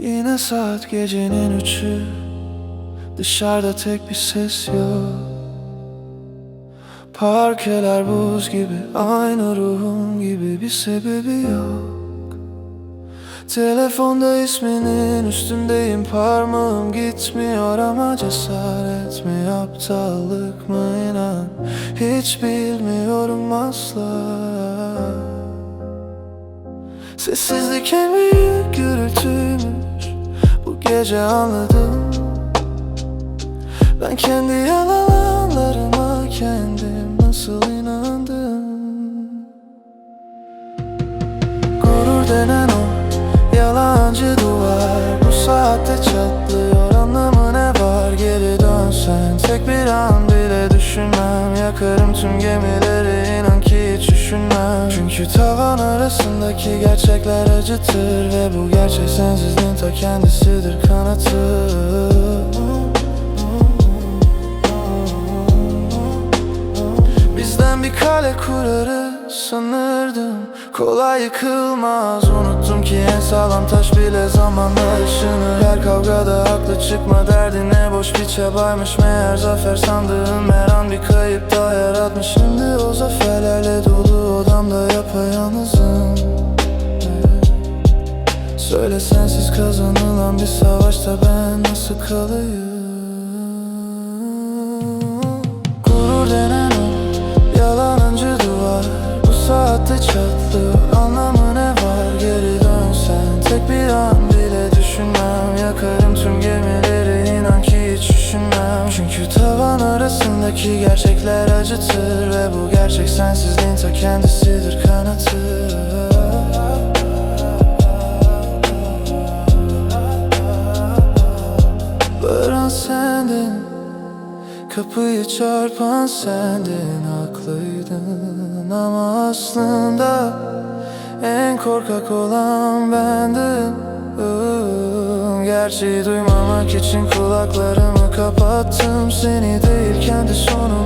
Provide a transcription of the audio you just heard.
Ne saat gecenin üçü. Dışarıda tek bir ses yok. Parkeler buz gibi Aynı ruhum gibi bir sebebi yok. Telefonda isminin üstündeyim Parmağım gitmiyor ama cesaret mi Aptallık mı inan? Hiç bilmiyorum asla. Sessizlik en büyük gürültüymüş Bu gece anladım. Ben kendi yalanlarıma kendim nasıl inandım? Gurur denen o yalancı duvar Bu saatte çatlıyor anlamı ne var? Geri dönsen tek bir an bile düşünmem Yakarım tüm gemileri Tavan arasındaki gerçekler acıtır Ve bu gerçek sensizliğin ta kendisidir kanatı. Bizden bir kale kurarız sanırdım. Kolay yıkılmaz. Unuttum ki en sağlam taş bile zamanla ışınır Her kavgada haklı çıkma derdine boş bir çabaymış. Meğer zafer sandığım her Söyle sensiz kazanılan bir savaşta ben nasıl kalayım arasındaki gerçekler acıtır Ve bu gerçek sensizliğin ta kendisidir kanatı. Varan sendin Kapıyı çarpan sendin Haklıydın ama aslında En korkak olan bendim Gerçeği duymamak için kulaklarımı kapattım Seni değil kendi ben